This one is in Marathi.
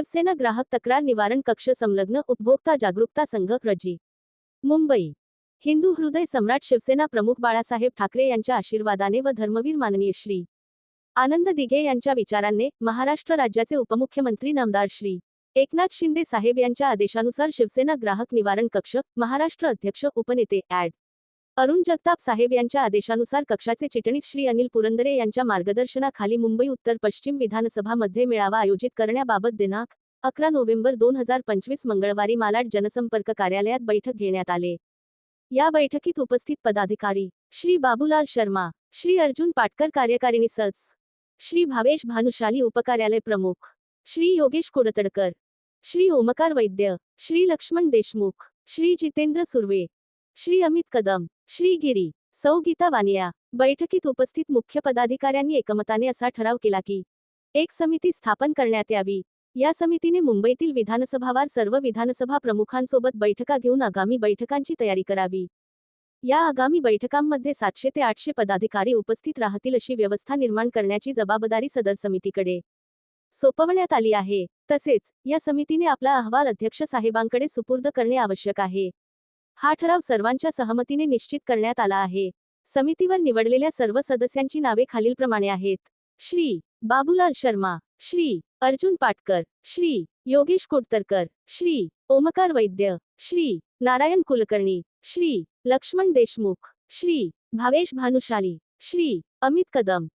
शिवसेना ग्राहक तक्रार निवारण कक्ष संलग्न उपभोक्ता जागरूकता संघ रजी. मुंबई. हिंदू हृदय सम्राट शिवसेना प्रमुख बाळासाहेब ठाकरे यांच्या आशीर्वादाने व धर्मवीर माननीय श्री. आनंद दिघे यांच्या विचारांनी महाराष्ट्र राज्याचे उपमुख्यमंत्री नामदार श्री. एकनाथ शिंदे साहेब यांच्या आदेशानुसार शिवसेना ग्राहक निवारण कक्ष महाराष्ट्र अध्यक्ष उपनेते ॲड. अरुण जगताप साहेब यांच्या आदेशानुसार कक्षाचे चिटणीस श्री अनिल पुरंदरे यांच्या मार्गदर्शनाखाली मुंबई उत्तर पश्चिम विधानसभा मध्ये मेळावा आयोजित करण्याबाबत दिनांक अकरा नोव्हेंबर दोन हजार पंचवीस मंगळवारी मालाड जनसंपर्क कार्यालयात बैठक घेण्यात आले. या बैठकीत उपस्थित पदाधिकारी श्री बाबूलाल शर्मा श्री अर्जुन पाटकर कार्यकारिणी सच श्री भावेश भानुशाली उपकार्यालय प्रमुख श्री योगेश कुडतडकर श्री ओमकार वैद्य श्री लक्ष्मण देशमुख श्री जितेंद्र सुर्वे श्री अमित कदम श्री गिरी सौ गीता वानिया. बैठकीत उपस्थित मुख्य पदाधिकाऱ्यांनी एकमताने असा ठराव केला की एक समिती स्थापन करण्यात यावी. या समितीने मुंबईतील विधानसभावार सर्व विधानसभा प्रमुखांसोबत बैठका घेऊन आगामी बैठकांची तयारी करावी. या आगामी बैठकांमध्ये सातशे ते आठशे पदाधिकारी उपस्थित राहतील अशी व्यवस्था निर्माण करण्याची जबाबदारी सदर समितीकडे सोपवण्यात आली आहे. तसेच या समितीने आपला अहवाल अध्यक्ष साहेबांकडे सुपूर्द करणे आवश्यक आहे. हा ठराव सर्वांच्या सहमतीने निश्चित करण्यात आला आहे. समितीवर निवडलेल्या सर्व सदस्यांची नावे खालीलप्रमाणे आहेत. श्री. बाबूलाल शर्मा श्री. अर्जुन पाटकर श्री. योगेश कोटतरकर श्री. ओमकार वैद्य श्री. नारायण कुलकर्णी श्री. लक्ष्मण देशमुख श्री. भावेश भानुशाली श्री. अमित कदम.